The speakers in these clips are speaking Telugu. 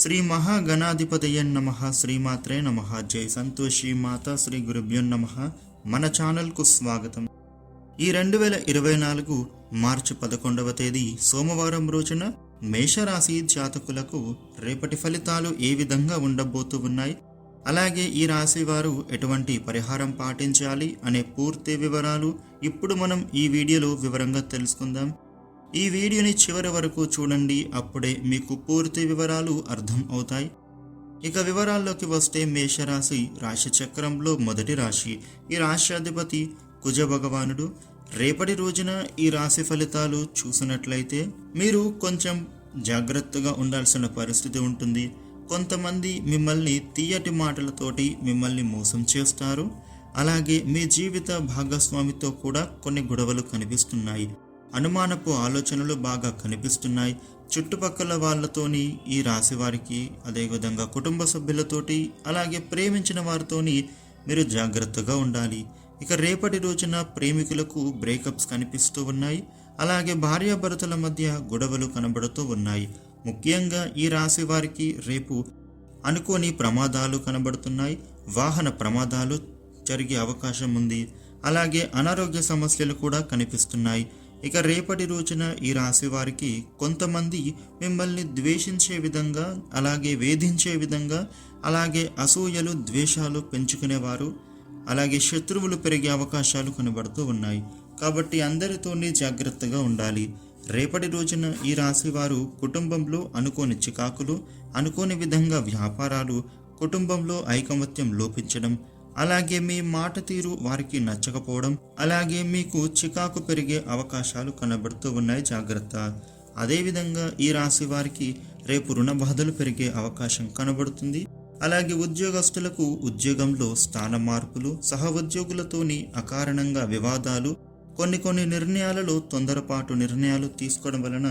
శ్రీ మహాగణాధిపతయన్ నమ. శ్రీమాత్రే నమ. జై సంతోషి మాత శ్రీ గురుభ్యో నమ. మన ఛానల్కు స్వాగతం. ఈ రెండు వేల ఇరవై నాలుగు మార్చి పదకొండవ తేదీ సోమవారం రోజున మేషరాశి జాతకులకు రేపటి ఫలితాలు ఏ విధంగా ఉండబోతూ ఉన్నాయి? అలాగే ఈ రాశి వారు ఎటువంటి పరిహారం పాటించాలి అనే పూర్తి వివరాలు ఇప్పుడు మనం ఈ వీడియోలో వివరంగా తెలుసుకుందాం. ఈ వీడియోని చివరి వరకు చూడండి అప్పుడే మీకు పూర్తి వివరాలు అర్థం అవుతాయి. ఇక వివరాల్లోకి వస్తే మేషరాశి రాశి చక్రంలో మొదటి రాశి. ఈ రాశ్యాధిపతి కుజ భగవానుడు రేపటి రోజున ఈ రాశి ఫలితాలు చూసినట్లయితే మీరు కొంచెం జాగ్రత్తగా ఉండాల్సిన పరిస్థితి ఉంటుంది. కొంతమంది మిమ్మల్ని తీయటి మాటలతోటి మిమ్మల్ని మోసం చేస్తారు. అలాగే మీ జీవిత భాగస్వామితో కూడా కొన్ని గొడవలు కనిపిస్తున్నాయి. అనుమానపు ఆలోచనలు బాగా కనిపిస్తున్నాయి. చుట్టుపక్కల వాళ్ళతోని ఈ రాశి వారికి అదేవిధంగా కుటుంబ సభ్యులతోటి అలాగే ప్రేమించిన వారితోని మీరు జాగ్రత్తగా ఉండాలి. ఇక రేపటి రోజున ప్రేమికులకు బ్రేకప్స్ కనిపిస్తూ ఉన్నాయి. అలాగే భార్యాభర్తల మధ్య గొడవలు కనబడుతూ ఉన్నాయి. ముఖ్యంగా ఈ రాశి వారికి రేపు అనుకోని ప్రమాదాలు కనబడుతున్నాయి. వాహన ప్రమాదాలు జరిగే అవకాశం ఉంది. అలాగే అనారోగ్య సమస్యలు కూడా కనిపిస్తున్నాయి. ఇక రేపటి రోజున ఈ రాశి వారికి కొంతమంది మిమ్మల్ని ద్వేషించే విధంగా అలాగే వేధించే విధంగా అలాగే అసూయలు ద్వేషాలు పెంచుకునేవారు. అలాగే శత్రువులు పెరిగే అవకాశాలు కనబడుతూ ఉన్నాయి. కాబట్టి అందరితోనే జాగ్రత్తగా ఉండాలి. రేపటి రోజున ఈ రాశి వారు కుటుంబంలో అనుకోని చికాకులు అనుకోని విధంగా వ్యాపారాలు కుటుంబంలో ఐకమత్యం లోపించడం అలాగే మీ మాట తీరు వారికి నచ్చకపోవడం అలాగే మీకు చికాకు పెరిగే అవకాశాలు కనబడుతూ ఉన్నాయి జాగ్రత్త. అదేవిధంగా ఈ రాశి వారికి రేపు రుణ బాధలు పెరిగే అవకాశం కనబడుతుంది. అలాగే ఉద్యోగస్తులకు ఉద్యోగంలో స్థాన మార్పులు సహ ఉద్యోగులతోని అకారణంగా వివాదాలు కొన్ని కొన్ని నిర్ణయాలలో తొందరపాటు నిర్ణయాలు తీసుకోవడం వలన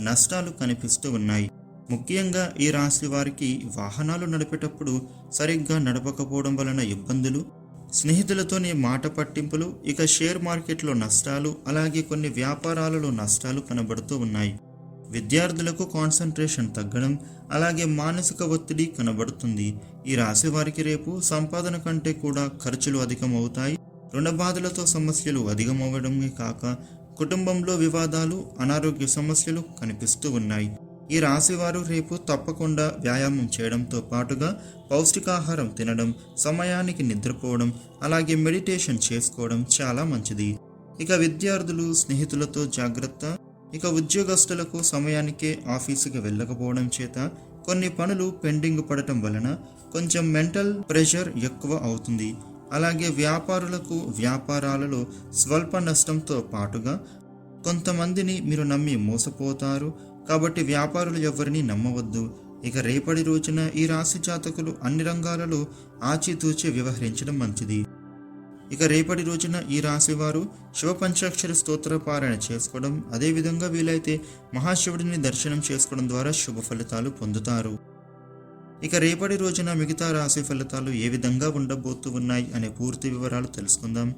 నష్టాలు కనిపిస్తూ ఉన్నాయి. ముఖ్యంగా ఈ రాశి వారికి వాహనాలు నడిపేటప్పుడు సరిగ్గా నడపకపోవడం వలన ఇబ్బందులు స్నేహితులతోనే మాట పట్టింపులు ఇక షేర్ మార్కెట్లో నష్టాలు అలాగే కొన్ని వ్యాపారాలలో నష్టాలు కనబడుతూ ఉన్నాయి. విద్యార్థులకు కాన్సన్ట్రేషన్ తగ్గడం అలాగే మానసిక ఒత్తిడి కనబడుతుంది. ఈ రాశి వారికి రేపు సంపాదన కంటే కూడా ఖర్చులు అధికమవుతాయి. రుణ బాధలతో సమస్యలు అధికమవ్వడమే కాక కుటుంబంలో వివాదాలు అనారోగ్య సమస్యలు కనిపిస్తూ ఉన్నాయి. ఈ రాశివారు రేపు తప్పకుండా వ్యాయామం చేయడంతో పాటుగా పౌష్టికాహారం తినడం సమయానికి నిద్రపోవడం అలాగే మెడిటేషన్ చేసుకోవడం చాలా మంచిది. ఇక విద్యార్థులు స్నేహితులతో జాగ్రత్త. ఇక ఉద్యోగస్తులకు సమయానికే ఆఫీసుకి వెళ్ళకపోవడం చేత కొన్ని పనులు పెండింగ్ పడటం వలన కొంచెం మెంటల్ ప్రెషర్ ఎక్కువ అవుతుంది. అలాగే వ్యాపారులకు వ్యాపారాలలో స్వల్ప నష్టంతో పాటుగా కొంతమందిని మీరు నమ్మి మోసపోతారు. కాబట్టి వ్యాపారులు ఎవరిని నమ్మవద్దు. ఇక రేపటి రోజున ఈ రాశి జాతకులు అన్ని రంగాలలో ఆచితూచి వ్యవహరించడం మంచిది. ఇక రేపటి రోజున ఈ రాశి వారు శివ పంచాక్షర స్తోత్ర పారాయణ చేసుకోవడం అదేవిధంగా వీలైతే మహాశివుడిని దర్శనం చేసుకోవడం ద్వారా శుభ ఫలితాలు పొందుతారు. ఇక రేపటి రోజున మిగతా రాశి ఫలితాలు ఏ విధంగా ఉండబోతూ ఉన్నాయి అనే పూర్తి వివరాలు తెలుసుకుందాం.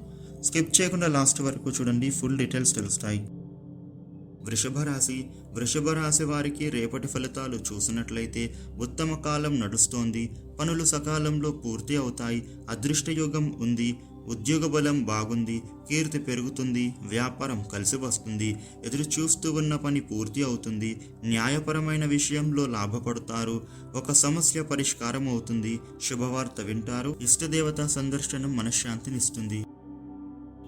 స్కిప్ చేయకుండా లాస్ట్ వరకు చూడండి ఫుల్ డీటెయిల్స్ తెలుస్తాయి. వృషభ రాశి వృషభ రాశి వారికి రేపటి ఫలితాలు చూసినట్లయితే ఉత్తమ కాలం నడుస్తోంది. పనులు సకాలంలో పూర్తి అవుతాయి. అదృష్టయోగం ఉంది. ఉద్యోగ బలం బాగుంది. కీర్తి పెరుగుతుంది. వ్యాపారం కలిసి వస్తుంది. ఎదురు చూస్తూ ఉన్న పని పూర్తి అవుతుంది. న్యాయపరమైన విషయంలో లాభపడతారు. ఒక సమస్య పరిష్కారం అవుతుంది. శుభవార్త వింటారు. ఇష్టదేవత సందర్శనం మనశ్శాంతినిస్తుంది.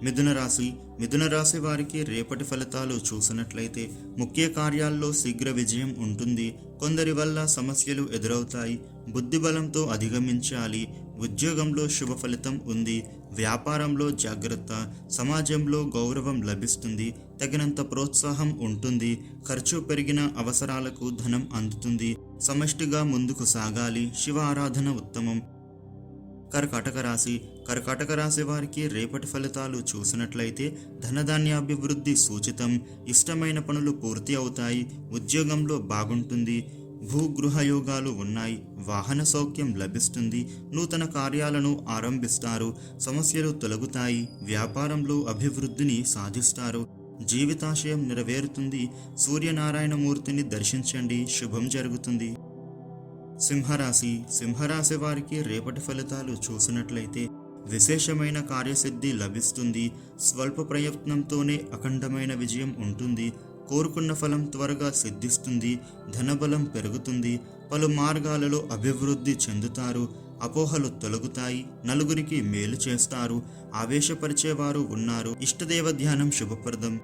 మిథున రాశి మిథున రాశి వారికి రేపటి ఫలితాలు చూసినట్లయితే ముఖ్య కార్యాల్లో శీఘ్ర విజయం ఉంటుంది. కొందరి వల్ల సమస్యలు ఎదురవుతాయి. బుద్ధిబలంతో అధిగమించాలి. ఉద్యోగంలో శుభ ఫలితం ఉంది. వ్యాపారంలో జాగ్రత్త. సమాజంలో గౌరవం లభిస్తుంది. తగినంత ప్రోత్సాహం ఉంటుంది. ఖర్చు పెరిగిన అవసరాలకు ధనం అందుతుంది. సమష్టిగా ముందుకు సాగాలి. శివ ఆరాధన ఉత్తమం. కర్కాటక రాశి కర్కాటక రాశి వారికి రేపటి ఫలితాలు చూసినట్లయితే ధనధాన్యాభివృద్ధి సూచితం. ఇష్టమైన పనులు పూర్తి అవుతాయి. ఉద్యోగంలో బాగుంటుంది. భూగృహ యోగాలు ఉన్నాయి. వాహన సౌఖ్యం లభిస్తుంది. నూతన కార్యాలను ఆరంభిస్తారు. సమస్యలు తొలగుతాయి. వ్యాపారంలో అభివృద్ధిని సాధిస్తారు. జీవితాశయం నెరవేరుతుంది. సూర్యనారాయణమూర్తిని దర్శించండి. శుభం జరుగుతుంది. సింహరాశి. సింహరాశి వారికి రేపటి ఫలితాలు చూసినట్లయితే విశేషమైన కార్యసిద్ధి లభిస్తుంది. స్వల్ప ప్రయత్నంతోనే అఖండమైన విజయం ఉంటుంది. కోరుకున్న ఫలం త్వరగా సిద్ధిస్తుంది. ధనబలం పెరుగుతుంది. పలు మార్గాలలో అభివృద్ధి చెందుతారు. అపోహలు తొలగుతాయి. నలుగురికి మేలు చేస్తారు. ఆవేశపరిచేవారు ఉన్నారు. ఇష్టదేవ ధ్యానం శుభప్రదం.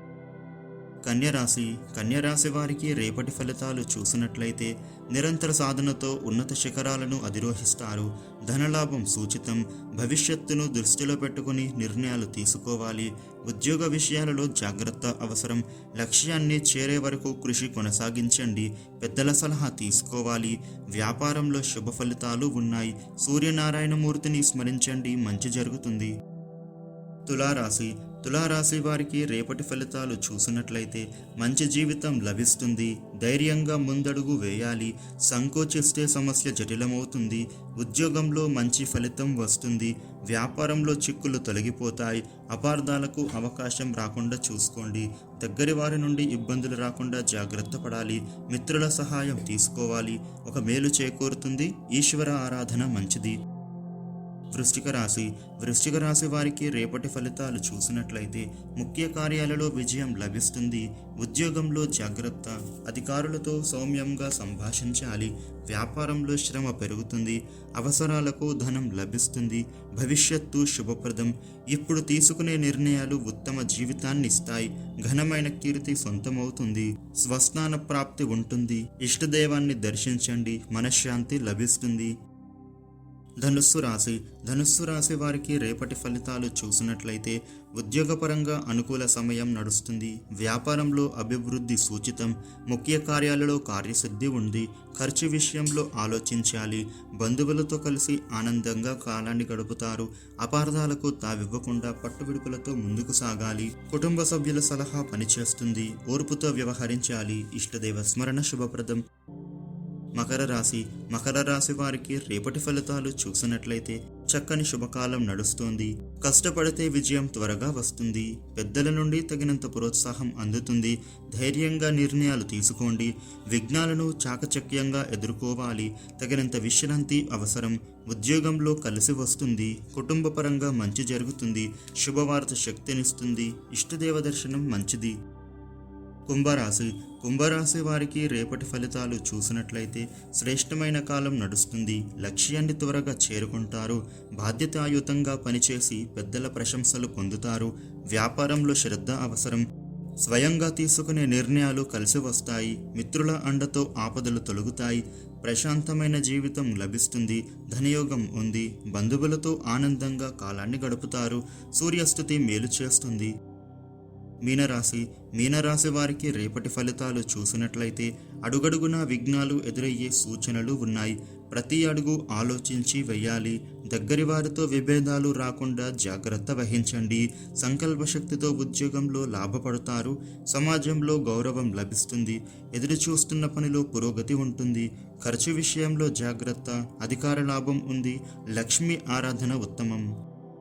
కన్యరాశి కన్యరాశి వారికి రేపటి ఫలితాలు చూసినట్లయితే నిరంతర సాధనతో ఉన్నత శిఖరాలను అధిరోహిస్తారు. ధనలాభం సూచితం. భవిష్యత్తును దృష్టిలో పెట్టుకుని నిర్ణయాలు తీసుకోవాలి. ఉద్యోగ విషయాలలో జాగ్రత్త అవసరం. లక్ష్యాన్ని చేరే వరకు కృషి కొనసాగించండి. పెద్దల సలహా తీసుకోవాలి. వ్యాపారంలో శుభ ఫలితాలు ఉన్నాయి. సూర్యనారాయణమూర్తిని స్మరించండి. మంచి జరుగుతుంది. తులారాశి. తులారాశి వారికి రేపటి ఫలితాలు చూసినట్లయితే మంచి జీవితం లభిస్తుంది. ధైర్యంగా ముందడుగు వేయాలి. సంకోచిస్తే సమస్య జటిలమవుతుంది. ఉద్యోగంలో మంచి ఫలితం వస్తుంది. వ్యాపారంలో చిక్కులు తొలగిపోతాయి. అపార్థాలకు అవకాశం రాకుండా చూసుకోండి. దగ్గరి వారి నుండి ఇబ్బందులు రాకుండా జాగ్రత్త పడాలి. మిత్రుల సహాయం తీసుకోవాలి. ఒక మేలు చేకూరుతుంది. ఈశ్వర ఆరాధన మంచిది. వృశ్చిక రాశి. వృశ్చిక రాశి వారికి రేపటి ఫలితాలు చూసినట్లయితే ముఖ్య కార్యాలలో విజయం లభిస్తుంది. ఉద్యోగంలో జాగ్రత్త అధికారులతో సౌమ్యంగా సంభాషించాలి. వ్యాపారంలో శ్రమ పెరుగుతుంది. అవసరాలకు ధనం లభిస్తుంది. భవిష్యత్తు శుభప్రదం. ఇప్పుడు తీసుకునే నిర్ణయాలు ఉత్తమ జీవితాన్ని ఇస్తాయి. ఘనమైన కీర్తి సొంతమవుతుంది. స్వస్థాన ప్రాప్తి ఉంటుంది. ఇష్టదైవాన్ని దర్శించండి. మనశ్శాంతి లభిస్తుంది. ధనుస్సు రాశి. ధనుస్సు రాశి వారికి రేపటి ఫలితాలు చూసినట్లయితే ఉద్యోగపరంగా అనుకూల సమయం నడుస్తుంది. వ్యాపారంలో అభివృద్ధి సూచితం. ముఖ్య కార్యాలలో కార్యసిద్ధి ఉంది. ఖర్చు విషయంలో ఆలోచించాలి. బంధువులతో కలిసి ఆనందంగా కాలాన్ని గడుపుతారు. అపార్థాలకు తావివ్వకుండా పట్టువిడుపులతో ముందుకు సాగాలి. కుటుంబ సభ్యుల సలహా పనిచేస్తుంది. ఓర్పుతో వ్యవహరించాలి. ఇష్టదేవ స్మరణ శుభప్రదం. మకర రాశి మకర రాశి వారికి రేపటి ఫలితాలు చూసినట్లయితే చక్కని శుభకాలం నడుస్తోంది. కష్టపడితే విజయం త్వరగా వస్తుంది. పెద్దల నుండి తగినంత ప్రోత్సాహం అందుతుంది. ధైర్యంగా నిర్ణయాలు తీసుకోండి. విఘ్నాలను చాకచక్యంగా ఎదుర్కోవాలి. తగినంత విశ్రాంతి అవసరం. ఉద్యోగంలో కలిసి వస్తుంది. కుటుంబపరంగా మంచి జరుగుతుంది. శుభవార్త శక్తినిస్తుంది. ఇష్టదేవ దర్శనం మంచిది. కుంభరాశి. కుంభరాశి వారికి రేపటి ఫలితాలు చూసినట్లయితే శ్రేష్టమైన కాలం నడుస్తుంది. లక్ష్యాన్ని త్వరగా చేరుకుంటారు. బాధ్యతాయుతంగా పనిచేసి పెద్దల ప్రశంసలు పొందుతారు. వ్యాపారంలో శ్రద్ధ అవసరం. స్వయంగా తీసుకునే నిర్ణయాలు కలిసి వస్తాయి. మిత్రుల అండతో ఆపదలు తొలగుతాయి. ప్రశాంతమైన జీవితం లభిస్తుంది. ధనయోగం ఉంది. బంధువులతో ఆనందంగా కాలాన్ని గడుపుతారు. సూర్యస్థుతి మేలు చేస్తుంది. మీనరాశి మీనరాశి వారికి రేపటి ఫలితాలు చూసినట్లయితే అడుగడుగునా విఘ్నాలు ఎదురయ్యే సూచనలు ఉన్నాయి. ప్రతి అడుగు ఆలోచించి వెయ్యాలి. దగ్గరి వారితో విభేదాలు రాకుండా జాగ్రత్త వహించండి. సంకల్ప శక్తితో ఉద్యోగంలో లాభపడతారు. సమాజంలో గౌరవం లభిస్తుంది. ఎదురు చూస్తున్న పనిలో పురోగతి ఉంటుంది. ఖర్చు విషయంలో జాగ్రత్త అధికార లాభం ఉంది. లక్ష్మీ ఆరాధన ఉత్తమం.